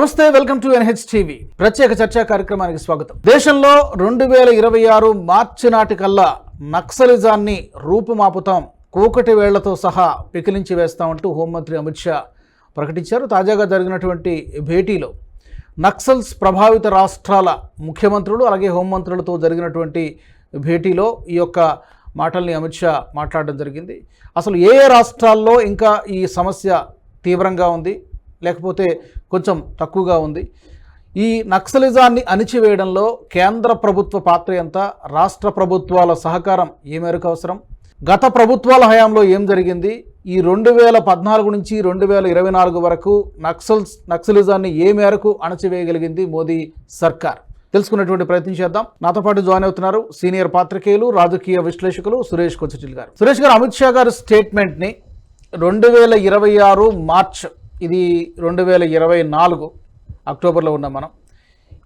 నమస్తే welcome to NH TV ప్రత్యేక చర్చా కార్యక్రమానికి స్వాగతం. దేశంలో రెండు వేల ఇరవై ఆరు మార్చి నాటికల్లా నక్సలిజాన్ని రూపుమాపుతాం కూకటి వేళ్ళతో సహా పికిలించి వేస్తామంటూ హోంమంత్రి అమిత్ షా ప్రకటించారు. తాజాగా జరిగినటువంటి భేటీలో నక్సల్స్ ప్రభావిత రాష్ట్రాల ముఖ్యమంత్రులు అలాగే హోంమంత్రులతో జరిగినటువంటి భేటీలో ఈ యొక్క మాటల్ని అమిత్ షా మాట్లాడడం జరిగింది. అసలు ఏ ఏ రాష్ట్రాల్లో ఇంకా ఈ సమస్య తీవ్రంగా ఉంది? లేకపోతే కొంచెం తక్కువగా ఉంది. ఈ నక్సలిజాన్ని అణిచివేయడంలో కేంద్ర ప్రభుత్వ పాత్ర ఎంత? రాష్ట్ర ప్రభుత్వాల సహకారం ఏ మేరకు అవసరం? గత ప్రభుత్వాల హయాంలో ఏం జరిగింది? ఈ రెండు వేల పద్నాలుగు నుంచి రెండు వేల ఇరవై నాలుగు వరకు నక్సల్స్ నక్సలిజాన్ని ఏ మేరకు అణచివేయగలిగింది మోదీ సర్కార్? తెలుసుకునేటువంటి ప్రయత్నం చేద్దాం. నాతో పాటు జాయిన్ అవుతున్నారు సీనియర్ పాత్రికేయులు రాజకీయ విశ్లేషకులు సురేష్ కొచ్చటిల్ గారు. సురేష్ గారు అమిత్ షా గారి స్టేట్మెంట్ని రెండు వేల ఇరవై ఆరు మార్చ్ ఇది రెండు వేల ఇరవై నాలుగు అక్టోబర్లో ఉన్నాం మనం.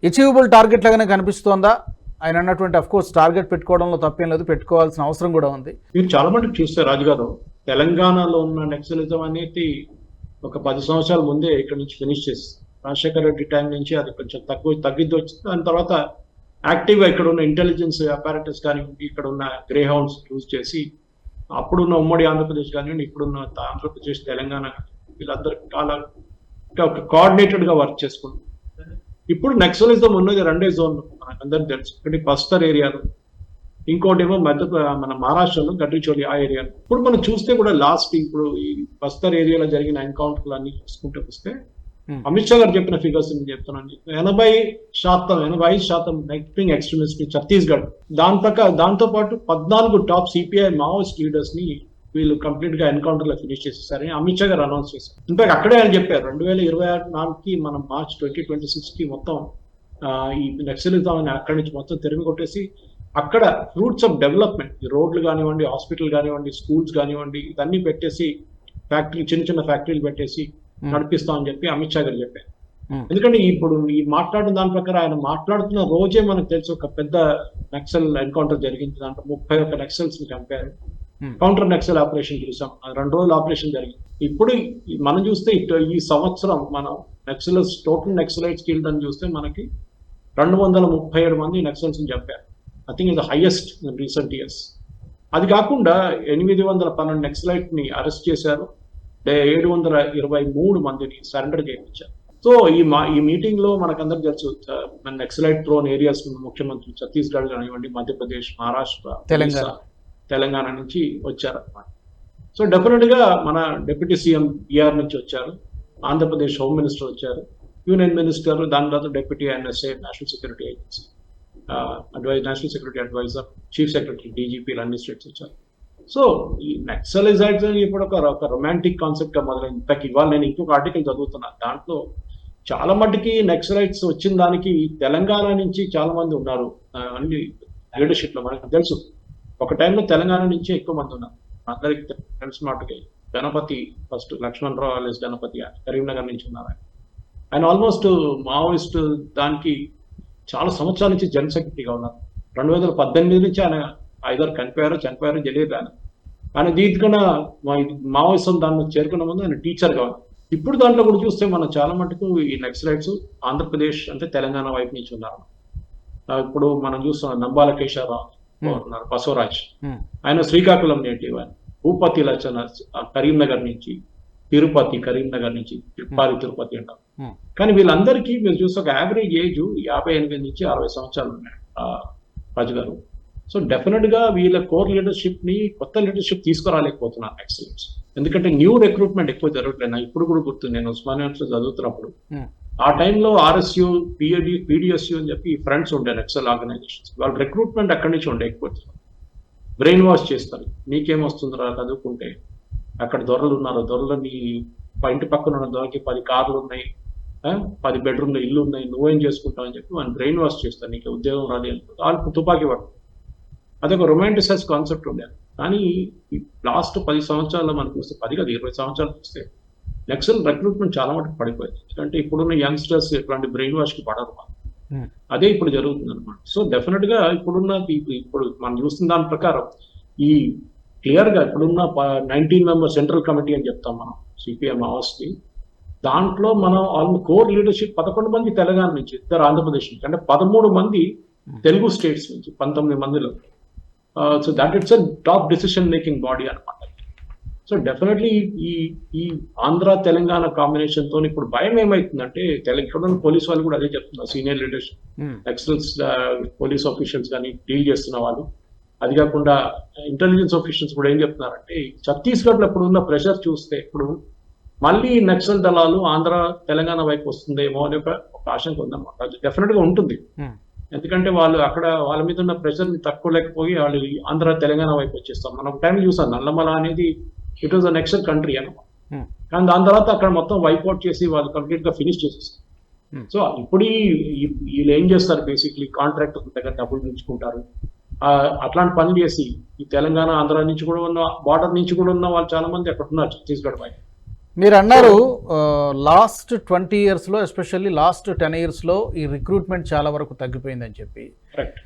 అచీవబుల్ టార్గెట్ లాగానే కనిపిస్తోందా? ఆయన అన్నటువంటి అఫ్ కోర్స్ టార్గెట్ పెట్టుకోవడంలో తప్పేం లేదు పెట్టుకోవాల్సిన అవసరం కూడా ఉంది. మీరు చాలా మటుకు చూస్తే రాజుగారు తెలంగాణలో ఉన్న నెక్సలిజం అనేది ఒక పది సంవత్సరాల ముందే ఇక్కడ నుంచి ఫినిష్ చేసి రాజశేఖర రెడ్డి టైం నుంచి అది కొంచెం తక్కువ తగ్గిద్ది వచ్చింది. దాని తర్వాత యాక్టివ్గా ఇక్కడ ఉన్న ఇంటెలిజెన్స్ అపారటస్ కానివ్వండి ఇక్కడ ఉన్న గ్రే హౌండ్స్ యూజ్ చేసి అప్పుడున్న ఉమ్మడి ఆంధ్రప్రదేశ్ కానివ్వండి ఇప్పుడున్న ఆంధ్రప్రదేశ్ తెలంగాణ వీళ్ళందరూ చాలా ఒక కోఆర్డినేటెడ్గా వర్క్ చేసుకుంటారు. ఇప్పుడు నక్సలిజం ఉన్నది రెండే జోన్ మనకందరికి తెలుసు. ఒకటి బస్తర్ ఏరియాలో ఇంకోటి ఏమో మధ్య మన మహారాష్ట్రలో గడ్డిచోలి ఆ ఏరియా ఇప్పుడు మనం చూస్తే కూడా లాస్ట్ ఇప్పుడు ఈ బస్తర్ ఏరియాలో జరిగిన ఎన్కౌంటర్లు అన్ని చూసుకుంటే వస్తే Hmm. అమిత్ షా గారు చెప్పిన ఫిగర్స్ నేను చెప్తున్నాను. ఎనభై శాతం ఎనభై ఐదు శాతం రైట్ ఎక్స్ట్రీమిస్ట్ ఛత్తీస్గఢ్ దాని ప్రకారం దాంతో పాటు పద్నాలుగు టాప్ సిపిఐ మావోయిస్ట్ లీడర్స్ని వీళ్ళు కంప్లీట్గా ఎన్కౌంటర్లో ఫినిష్ చేసేసారని అమిత్ షా గారు అనౌన్స్ చేశారు. ఇన్ఫాక్ట్ అక్కడే ఆయన చెప్పారు. రెండు వేల ఇరవై ఆరు నాలుగుకి మనం మార్చ్ ట్వంటీ ట్వంటీ సిక్స్కి మొత్తం ఈ నక్సలిజం అని అక్కడి నుంచి మొత్తం తెరిమి కొట్టేసి అక్కడ ఫ్రూట్స్ ఆఫ్ డెవలప్మెంట్ ఈ రోడ్లు కానివ్వండి హాస్పిటల్ కానివ్వండి స్కూల్స్ కానివ్వండి ఇవన్నీ పెట్టేసి ఫ్యాక్టరీ చిన్న చిన్న ఫ్యాక్టరీలు పెట్టేసి నడిపిస్తామని చెప్పి అమిత్ షా గారు చెప్పారు. ఎందుకంటే ఇప్పుడు ఈ మాట్లాడిన దాని ప్రకారం ఆయన మాట్లాడుతున్న రోజే మనకు తెలుసు ఒక పెద్ద నక్సల్ ఎన్కౌంటర్ జరిగింది. దాంట్లో ముప్పై ఒక్క నక్సల్స్ని చంపారు. కౌంటర్ నక్సల్ ఆపరేషన్ చూసాం. రెండు రోజులు ఆపరేషన్ జరిగింది. ఇప్పుడు మనం చూస్తే ఈ సంవత్సరం మనం నక్సలస్ టోటల్ నక్సలైట్స్ కిల్డ్ అని చూస్తే మనకి రెండు వందల ముప్పై ఏడు మంది నక్సల్స్ని చంపారు. ఐ థింక్ ఇది హైయెస్ట్ ఇన్ రీసెంట్ ఇయర్స్ అది కాకుండా ఎనిమిది వందల పన్నెండు నక్సలైట్ని అరెస్ట్ చేశారు. ఏడు వందల ఇరవై మూడు మందిని సరెండర్ చేయించారు. సో ఈ మా ఈ మీటింగ్లో మనకందరికి తెలుసు మన నక్సలైట్ థ్రోన్ ఏరియాస్ ముఖ్యమంత్రి ఛత్తీస్గఢ్ కానివ్వండి మధ్యప్రదేశ్ మహారాష్ట్ర తెలంగాణ. తెలంగాణ నుంచి వచ్చారన్నమాట. సో డెఫినెట్గా మన డిప్యూటీ సీఎం బీఆర్ నుంచి వచ్చారు. ఆంధ్రప్రదేశ్ హోమ్ మినిస్టర్ వచ్చారు. యూనియన్ మినిస్టర్ దాని తర్వాత deputy NSA national security agency advise national security adviser chief secretary డీజీపీలు అన్ని స్టేట్స్ వచ్చారు. సో ఈ నక్సలైజైడ్స్ ఇప్పుడు ఒక ఒక రొమాంటిక్ కాన్సెప్ట్గా మొదలైంది. ఇన్ఫాక్ట్ ఇవాళ నేను ఇంకొక ఆర్టికల్ చదువుతున్నాను దాంట్లో చాలా మట్టుకి నక్సలైట్స్ వచ్చిన దానికి తెలంగాణ నుంచి చాలా మంది ఉన్నారు. అన్ని లీడర్షిప్లో మనకు తెలుసు. ఒక టైంలో తెలంగాణ నుంచి ఎక్కువ మంది ఉన్నారు. అందరికి ఫ్రెండ్స్ మట్టుకి గణపతి ఫస్ట్ లక్ష్మణ్ రావు గణపతి కరీంనగర్ నుంచి ఉన్నారు ఆయన. ఆయన ఆల్మోస్ట్ మావోయిస్ట్ దానికి చాలా సంవత్సరాల నుంచి జనరల్ సెక్రటరీగా ఉన్నారు. రెండు వేల పద్దెనిమిది నుంచి ఆయన ఐదారు చనిపోయారు చనిపోయారు తెలియదు ఆయన. ఆయన దీనికన్నా మావోయిసం దాన్ని చేరుకున్న ముందు ఆయన టీచర్గా ఉన్నారు. ఇప్పుడు దాంట్లో కూడా చూస్తే మనం చాలా మటుకు ఈ నక్సలైట్స్ ఆంధ్రప్రదేశ్ అంటే తెలంగాణ వైపు నుంచి ఉన్నారు. ఇప్పుడు మనం చూస్తున్నాం నంబాల కేశారావు ఉన్నారు బసవరాజ్. Hmm. ఆయన శ్రీకాకుళం నేటివ్ ఆయన. భూపతి లచ్చన ఆ, కరీంనగర్ నుంచి తిరుపతి కరీంనగర్ నుంచి తిరుపతి తిరుపతి అంటారు Hmm. కానీ వీళ్ళందరికీ మీరు చూస్తే ఒక యావరేజ్ ఏజ్ యాభై ఎనిమిది నుంచి అరవై సంవత్సరాలు ఉన్నాయి ఆ, రాజు గారు సో డెఫినెట్గా వీళ్ళ కోర్ లీడర్షిప్ని కొత్త లీడర్షిప్ తీసుకురాలేకపోతున్నారు ఎక్సలెన్స్ ఎందుకంటే న్యూ రిక్రూట్మెంట్ ఎక్కువ జరగట్లేదు. ఇప్పుడు కూడా గుర్తు నేను ఉస్మానియా చదువుతున్నప్పుడు Hmm. ఆ టైంలో ఆర్ఎస్యు పిఎడి పీడిఎస్యు అని చెప్పి ఫ్రెండ్స్ ఉండే నక్సల్ ఆర్గనైజేషన్స్. వాళ్ళ రిక్రూట్మెంట్ అక్కడి నుంచి ఉండే ఎక్కువ. బ్రెయిన్ వాష్ చేస్తారు నీకేం చదువుకుంటే? అక్కడ దొరలు ఉన్నారు. దొరలని నీ ఇంటి పక్కన ఉన్న దొరకి పది కార్లు ఉన్నాయి. పది బెడ్రూమ్లు ఇల్లు ఉన్నాయి. నువ్వేం చేసుకుంటావు? అని చెప్పి వాళ్ళు బ్రెయిన్ వాష్ చేస్తారు. నీకు ఉద్యోగం రాదు వాళ్ళు తుపాకీ పట్టు అదొక రొమాంటిసైజ్ కాన్సెప్ట్ ఉండేది కానీ లాస్ట్ పది సంవత్సరాల్లో మనకు చూస్తే పది కాదు ఇరవై సంవత్సరాలు చూస్తే నక్సల్ రిక్రూట్మెంట్ చాలా మటుకు పడిపోయింది. ఎందుకంటే ఇప్పుడున్న యంగ్స్టర్స్ ఇట్లాంటి బ్రెయిన్ వాష్కి పడరు Hmm. అదే ఇప్పుడు జరుగుతుంది అనమాట సో డెఫినెట్గా ఇప్పుడున్న ఇప్పుడు మనం చూస్తున్న దాని ప్రకారం ఈ క్లియర్గా ఇప్పుడున్న నైన్టీన్ మెంబర్ సెంట్రల్ కమిటీ అని చెప్తాం మనం సిపిఎం కి. దాంట్లో మనం ఆల్ కోర్ లీడర్షిప్ పదకొండు మంది తెలంగాణ నుంచి ఇద్దరు ఆంధ్రప్రదేశ్ నుంచి. అంటే పదమూడు మంది తెలుగు స్టేట్స్ నుంచి పంతొమ్మిది మందిలో. So that it's a top decision making body అనమాట సో డెఫినెట్లీ ఈ ఈ ఆంధ్ర తెలంగాణ కాంబినేషన్తో ఇప్పుడు భయం ఏమైతుందంటే తెలంగాణ పోలీస్ వాళ్ళు కూడా అదే చెప్తున్నారు senior leadership um, excellence police officials కానీ డీల్ చేస్తున్న వాళ్ళు. అది కాకుండా ఇంటెలిజెన్స్ ఆఫీషియల్స్ కూడా ఏం చెప్తున్నారంటే ఛత్తీస్గఢ్లో ఇప్పుడు ఉన్న ప్రెషర్ చూస్తే ఇప్పుడు మళ్ళీ నక్సల్ దళాలు ఆంధ్ర తెలంగాణ వైపు వస్తుందేమో అనే ఒక ఆశంక ఉందన్నమాట. డెఫినెట్గా ఉంటుంది. ఉమ్, ఎందుకంటే వాళ్ళు అక్కడ వాళ్ళ మీద ఉన్న ప్రెషర్ని తట్టుకోలేకపోయి వాళ్ళు ఆంధ్ర తెలంగాణ వైపు వచ్చేస్తాం మనం ఒక టైం చూసాం నల్లమల అనేది it was a next country అనమాట కానీ దాని తర్వాత అక్కడ మొత్తం వైప్అవుట్ చేసి వాళ్ళు కంప్లీట్గా ఫినిష్ చేసేస్తారు Hmm. సో ఇప్పుడు ఈ- ఈ- వీళ్ళు ఏం చేస్తారు బేసిక్లీ కాంట్రాక్ట్ దగ్గర డబ్బులు పెంచుకుంటారు అట్లాంటి పనులు చేసి ఈ తెలంగాణ ఆంధ్ర నుంచి కూడా ఉన్న బార్డర్ నుంచి కూడా ఉన్న వాళ్ళు చాలా మంది అక్కడ ఉన్నారు ఛత్తీస్గఢ్ పై మీరు అన్నారు లాస్ట్ ట్వంటీ ఇయర్స్లో ఎస్పెషల్లీ లాస్ట్ టెన్ ఇయర్స్లో ఈ రిక్రూట్మెంట్ చాలా వరకు తగ్గిపోయిందని చెప్పి. కరెక్ట్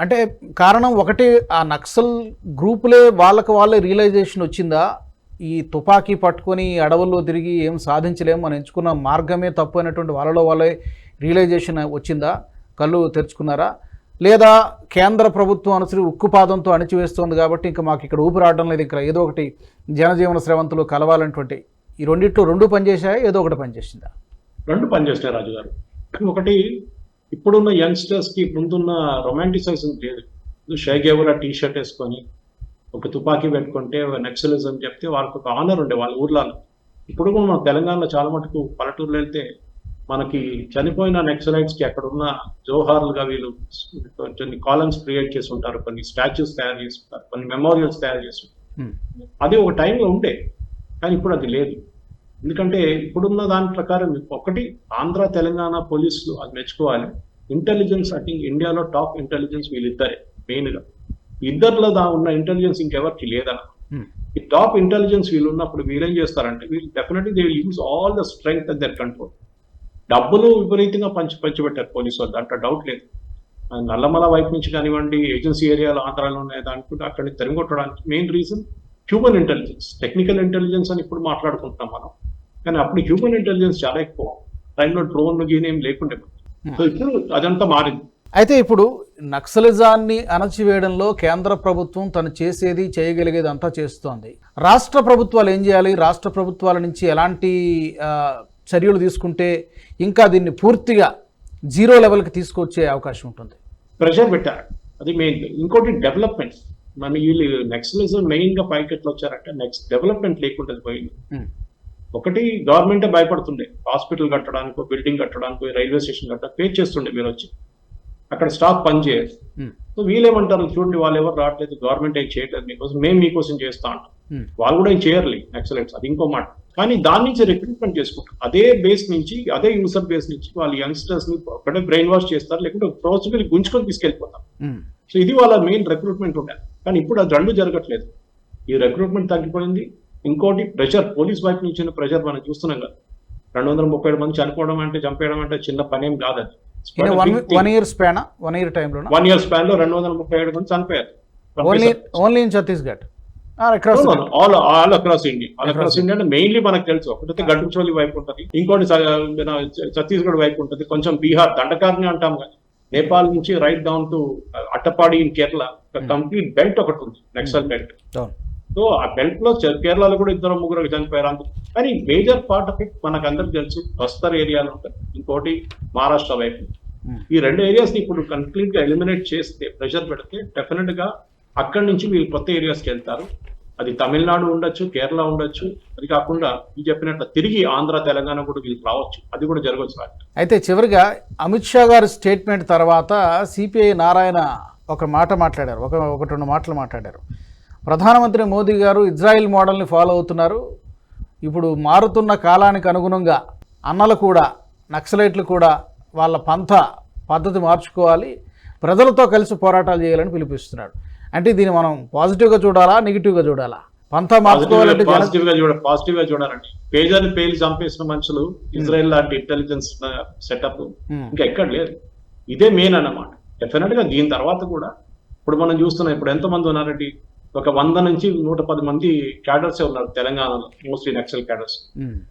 అంటే కారణం ఒకటి ఆ నక్సల్ గ్రూపులే వాళ్ళకు వాళ్ళే రియలైజేషన్ వచ్చిందా? ఈ తుపాకీ పట్టుకొని అడవుల్లో తిరిగి ఏం సాధించలేము మనం ఎంచుకున్న మార్గమే తప్పు అయినటువంటి వాళ్ళలో వాళ్ళే రియలైజేషన్ వచ్చిందా? కళ్ళు తెరుచుకున్నారా? లేదా కేంద్ర ప్రభుత్వం అనుసరి ఉక్కుపాదంతో అణిచివేస్తోంది కాబట్టి ఇంకా మాకు ఇక్కడ ఊపిరాడడం లేదు. ఇక్కడ ఏదో ఒకటి జనజీవన స్రవంతులు కలవాలన్నటువంటి ఈ రెండిట్లో రెండు పనిచేసాయా ఏదో ఒకటి పనిచేసిందా? రెండు పనిచేసినాయి రాజుగారు. ఒకటి ఇప్పుడున్న యంగ్స్టర్స్కి ముందున్న రొమాంటిసైజింగ్ లేదు. షైగేవరా టీ షర్ట్ వేసుకొని ఒక తుపాకీ పెట్టుకుంటే నక్సలిజం చెప్తే వాళ్ళకి ఒక ఆనర్ ఉండే వాళ్ళ ఊర్లలో ఇప్పుడు కూడా మన తెలంగాణలో చాలా మటుకు పల్లెటూరులో వెళ్తే మనకి చనిపోయిన నక్సలైట్స్కి అక్కడ ఉన్న జోహార్లుగా వీళ్ళు కొన్ని కాలమ్స్ క్రియేట్ చేసి ఉంటారు కొన్ని స్టాచ్యూస్ తయారు చేసి ఉంటారు కొన్ని మెమోరియల్స్ తయారు చేసి ఉంటారు. అది ఒక టైంలో ఉండే కానీ ఇప్పుడు అది లేదు. ఎందుకంటే ఇప్పుడున్న దాని ప్రకారం ఒకటి ఆంధ్ర తెలంగాణ పోలీసులు అది మెచ్చుకోవాలి. ఇంటెలిజెన్స్ ఐ థింక్ ఇండియాలో టాప్ ఇంటెలిజెన్స్ వీళ్ళిద్దరే మెయిన్గా. ఇద్దరిలో దా ఉన్న ఇంటెలిజెన్స్ ఇంకెవరికి లేదన్న హ్మ్. ఈ టాప్ ఇంటెలిజెన్స్ వీళ్ళు ఉన్నప్పుడు వీళ్ళేం చేస్తారంటే వీళ్ళు definitely they will use all the strength and their control డబ్బులు విపరీతంగా పంచి పంచిపెట్టారు పోలీసు వాళ్ళు దాంట్లో డౌట్ లేదు. నల్లమల వైపు నుంచి కానివ్వండి ఏజెన్సీ ఏరియాలో ఆంధ్రాలో ఉన్నాయి దానికి అక్కడిని తరిగొట్టడానికి main reason human intelligence technical intelligence అని ఇప్పుడు మాట్లాడుకుంటున్నాం మనం. కానీ అప్పుడు హ్యూమన్ ఇంటెలిజెన్స్ చాలా ఎక్కువ. టైంలో డ్రోన్ గీన్ ఏం లేకుండే సో ఇప్పుడు అదంతా మారింది. అయితే ఇప్పుడు నక్సలిజాన్ని అణచివేయడంలో కేంద్ర ప్రభుత్వం తను చేసేది చేయగలిగేది అంతా చేస్తోంది. రాష్ట్ర ప్రభుత్వాలు ఏం చేయాలి? రాష్ట్ర ప్రభుత్వాల నుంచి ఎలాంటి చర్యలు తీసుకుంటే ఇంకా దీన్ని పూర్తిగా జీరో లెవెల్కి తీసుకొచ్చే అవకాశం ఉంటుంది? ప్రెషర్ పెట్టారు అది మెయిన్ ఇంకోటి డెవలప్మెంట్ మన వీళ్ళు నెక్స్ట్ మెయిన్గా పైకి ఎట్లా వచ్చారంటే నెక్స్ట్ డెవలప్మెంట్ లేకుండా పోయింది. ఉమ్, ఒకటి గవర్నమెంటే భయపడుతుండే. హాస్పిటల్ కట్టడానికి బిల్డింగ్ కట్టడానికి రైల్వే స్టేషన్ కట్టడానికి పే చేస్తుండే మీరు వచ్చి. అక్కడ స్టాఫ్ పని చేయరు. ఉమ్, సో వీళ్ళేమంటారు చూడండి వాళ్ళు ఎవరు రావట్లేదు గవర్నమెంట్ ఏం చేయట్లేదు మీకోసం మేము మీకోసం చేస్తా అంటాం ఉమ్, వాళ్ళు కూడా ఏం చేయర్లే ఎక్సలెంట్స్ అది ఇంకో మాట. కానీ దాని నుంచి రిక్రూట్మెంట్ చేసుకుంటారు. అదే బేస్ నుంచి అదే యూసర్ బేస్ నుంచి వాళ్ళు యంగ్స్టర్స్ని ఒకటే బ్రెయిన్ వాష్ చేస్తారు లేకుంటే ప్రాసిబుల్ గుంజుకొని తీసుకెళ్ళిపోతారు. ఉమ్, సో ఇది వాళ్ళ మెయిన్ రిక్రూట్మెంట్ ఉండే కానీ ఇప్పుడు అది రెండు జరగట్లేదు. ఈ రిక్రూట్మెంట్ తగ్గిపోయింది ఇంకోటి ప్రెషర్ పోలీస్ వైపు నుంచి ప్రెషర్ మనం చూస్తున్నాం కదా. రెండు వందల ముప్పై ఏడు మంది చనిపోవడం అంటే చంపేయడం అంటే చిన్న పనేం కాదు అది. వన్ ఇయర్ స్పానా వన్ ఇయర్ టైంలోనా వన్ ఇయర్ స్పాన్లో రెండు వందల ముప్పై ఏడు మంది చనిపోయారు. Only only in Chhattisgarh across all all across India all across India అంటే మెయిన్లీ మనకు తెలుసు. ఒకటైతే గడ్డచోలి వైపు ఉంటుంది. ఇంకోటి ఛత్తీస్గఢ్ వైపు ఉంటుంది. కొంచెం బీహార్ దండకార్ని అంటాం కదా. నేపాల్ నుంచి right down to Attappadi in Kerala complete belt ఒకటి ఉంది. నక్సల్ బెల్ట్ సో ఆ బెల్ట్లో కేరళలో కూడా ఇద్దరు ముగ్గురు చనిపోయారు అందుకు కానీ మేజర్ పార్ట్ ఆఫ్ ఇట్ మనకు అందరికి తెలుసు. బస్తర్ ఏరియాలో ఉంటుంది ఇంకోటి మహారాష్ట్ర వైపు. ఈ రెండు ఏరియాస్ని ఇప్పుడు కంప్లీట్గా ఎలిమినేట్ చేస్తే ప్రెషర్ పెడితే డెఫినెట్గా అక్కడి నుంచి వీళ్ళు కొత్త ఏరియాస్కి వెళ్తారు. అది తమిళనాడు ఉండొచ్చు కేరళ ఉండొచ్చు. అది కాకుండా ఈ చెప్పినట్లు తిరిగి ఆంధ్ర తెలంగాణ కూడా వీళ్ళకి రావచ్చు. అది కూడా జరగవచ్చు. అయితే చివరిగా అమిత్ షా గారి స్టేట్మెంట్ తర్వాత సిపిఐ నారాయణ ఒక మాట మాట్లాడారు. ఒక ఒకటి రెండు మాటలు మాట్లాడారు. ప్రధానమంత్రి మోదీ గారు ఇజ్రాయిల్ మోడల్ని ఫాలో అవుతున్నారు. ఇప్పుడు మారుతున్న కాలానికి అనుగుణంగా అన్నలు కూడా నక్సలైట్లు కూడా వాళ్ళ పంథ పద్ధతి మార్చుకోవాలి. ప్రజలతో కలిసి పోరాటాలు చేయాలని పిలిపిస్తున్నాడు. అంటే దీన్ని మనం పాజిటివ్గా చూడాలా నెగిటివ్గా చూడాలా? పంథ మార్చుకోవాలంటే జన పాజిటివ్గా చూడ పాజిటివ్గా చూడాలండి పేజర్ పేలి చంపేసిన మనుషులు ఇజ్రాయెల్ లాంటి ఇంటెలిజెన్స్ సెటప్ ఉమ్, ఇంకా ఎక్కడ లేదు. ఇదే మెయిన్ అన్నమాట. డెఫినెట్గా దీని తర్వాత కూడా ఇప్పుడు మనం చూస్తున్నాం ఇప్పుడు ఎంతమంది ఉన్నారండి? ఒక వంద నుంచి నూట పది మంది క్యాడర్సే ఉన్నారు తెలంగాణలో మోస్ట్లీ నక్సల్ క్యాడర్స్.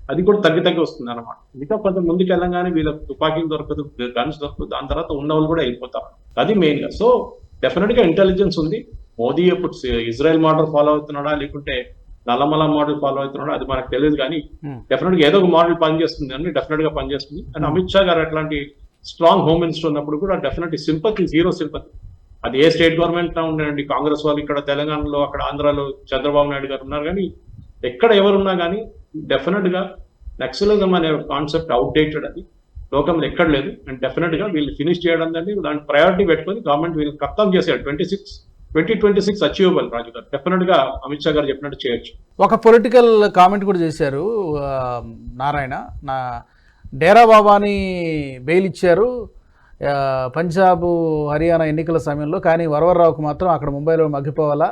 అది కూడా తగ్గి తగ్గి వస్తుంది అనమాట మిగతా కొంత ముందుకు వెళ్ళగానే వీళ్ళకి తుపాకీలు దొరకదు గన్స్ దొరకదు దాని తర్వాత ఉన్న వాళ్ళు కూడా వెళ్ళిపోతారు. అది మెయిన్గా. సో డెఫినెట్గా ఇంటెలిజెన్స్ ఉంది. మోదీ ఇప్పుడు ఇజ్రాయెల్ మోడల్ ఫాలో అవుతున్నాడా లేకుంటే నల్లమల మోడల్ ఫాలో అవుతున్నాడా అది మనకు తెలియదు కానీ. డెఫినెట్గా ఏదో ఒక మోడల్ పనిచేస్తుంది అని డెఫినెట్గా పనిచేస్తుంది. అండ్ అమిత్ షా గారు అట్లాంటి స్ట్రాంగ్ హోమ్ మినిస్టర్ ఉన్నప్పుడు కూడా డెఫినెట్ సింపతి జీరో సింపతి అది ఏ స్టేట్ గవర్నమెంట్ ఉండండి కాంగ్రెస్ వాళ్ళు ఇక్కడ తెలంగాణలో అక్కడ ఆంధ్రాలో చంద్రబాబు నాయుడు గారు ఉన్నారు కానీ ఎక్కడ ఎవరున్నా కానీ డెఫినెట్గా నక్సలిజం అనే కాన్సెప్ట్ అవుట్డేటెడ్ అది. లోకంలో ఎక్కడ లేదు. అండ్ డెఫినెట్గా వీళ్ళు ఫినిష్ చేయడం దాన్ని దాని ప్రయారిటీ పెట్టుకొని గవర్నమెంట్ వీళ్ళు ఖతం చేశారు. Twenty six twenty twenty six achievable Raju గారు. డెఫినెట్గా అమిత్ షా గారు చెప్పినట్టు చేయొచ్చు. ఒక పొలిటికల్ కామెంట్ కూడా చేశారు నారాయణ. నా డేరా బాబాని బెయిల్ ఇచ్చారు. పంజాబ్ హర్యానా ఎన్నికల సమయంలో కానీ వరవరరావుకు మాత్రం అక్కడ ముంబైలో మగ్గిపోవాలా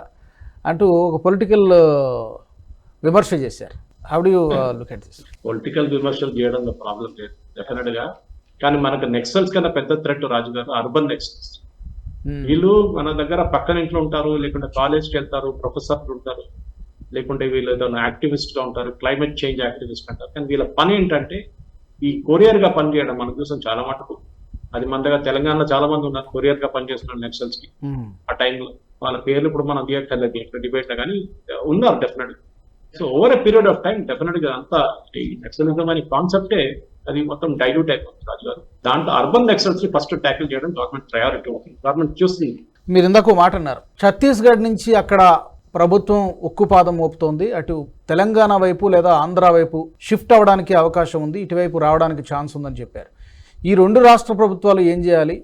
అంటూ ఒక పొలిటికల్ విమర్శ చేశారు. How do you look at this political విమర్శలు చేయడంలో ప్రాబ్లం లేదు. డెఫినెట్గా. కానీ మనకు నెక్సల్స్ కన్నా పెద్ద థ్రెట్ రాజు గారు అర్బన్ నెక్సల్స్ వీళ్ళు మన దగ్గర పక్కన ఇంట్లో ఉంటారు లేకుంటే కాలేజ్కి వెళ్తారు ప్రొఫెసర్లు ఉంటారు లేకుంటే వీళ్ళు ఏదైనా యాక్టివిస్ట్గా ఉంటారు క్లైమేట్ చేంజ్ యాక్టివిస్ట్ అంటారు. కానీ వీళ్ళ పని ఏంటంటే ఈ కొరియర్గా పనిచేయడం మనం చూసాం చాలా మటుకు. అది మన దగ్గర తెలంగాణలో చాలా మంది ఉన్నారు. కొరియర్గా పనిచేస్తున్నారు నెక్సల్స్కి. ఆ టైంలో వాళ్ళ పేర్లు ఇప్పుడు మనం తీయక్కర్లేదు ఎక్కడ డిబేట్లో కానీ ఉన్నారు definite so over a period of time డెఫినెట్గా అంతా నక్సలిజం అనే కాన్సెప్టే అది మొత్తం డైల్యూట్ అయిపోతుంది రాజు గారు దాంట్లో అర్బన్ నక్సల్స్ని ఫస్ట్ ట్యాకిల్ చేయడం గవర్నమెంట్ ప్రయారిటీ అవుతుంది గవర్నమెంట్ చూస్తుంది. మీరు ఇందాక మాట అన్నారు. ఛత్తీస్గఢ్ నుంచి అక్కడ ప్రభుత్వం ఉక్కుపాదం మోపుతోంది. అటు తెలంగాణ వైపు లేదా ఆంధ్ర వైపు షిఫ్ట్ అవ్వడానికి అవకాశం ఉంది. ఇటువైపు రావడానికి ఛాన్స్ ఉందని చెప్పారు. ఈ రెండు రాష్ట్ర ప్రభుత్వాలు ఏం చేయాలి?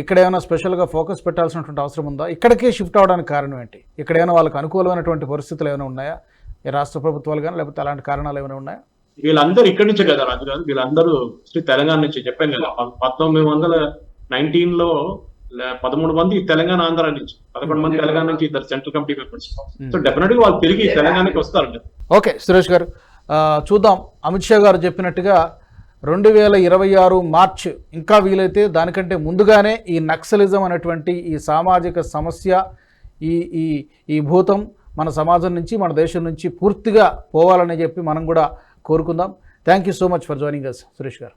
ఇక్కడ ఏమైనా స్పెషల్గా ఫోకస్ పెట్టాల్సినటువంటి అవసరం ఉందా? ఇక్కడికే షిఫ్ట్ అవడానికి కారణం ఏంటి? ఇక్కడ ఏమైనా వాళ్ళకి అనుకూలమైనటువంటి పరిస్థితులు ఏమైనా ఉన్నాయా? ఈ రాష్ట్ర ప్రభుత్వాలు కానీ లేకపోతే అలాంటి కారణాలు ఏమైనా ఉన్నాయా? వీళ్ళందరూ ఇక్కడి నుంచే కదా రాజు గారు వీళ్ళందరూ శ్రీ తెలంగాణ నుంచి చెప్పాను కదా. పంతొమ్మిది వందల నైన్టీన్లో పదమూడు మంది తెలంగాణ ఆంధ్ర నుంచి పదకొండు మంది తెలంగాణ నుంచి ఇద్దరు central committee members. So definite వాళ్ళు తిరిగి తెలంగాణకి వస్తారు ఓకే సురేష్ గారు. చూద్దాం. అమిత్ షా గారు చెప్పినట్టుగా రెండు వేల ఇరవై ఆరు మార్చ్ ఇంకా వీలైతే దానికంటే ముందుగానే ఈ నక్సలిజం అనేటువంటి ఈ సామాజిక సమస్య ఈ ఈ ఈ భూతం మన సమాజం నుంచి మన దేశం నుంచి పూర్తిగా పోవాలని చెప్పి మనం కూడా కోరుకుందాం. Thank you so much for joining us Suresh గారు.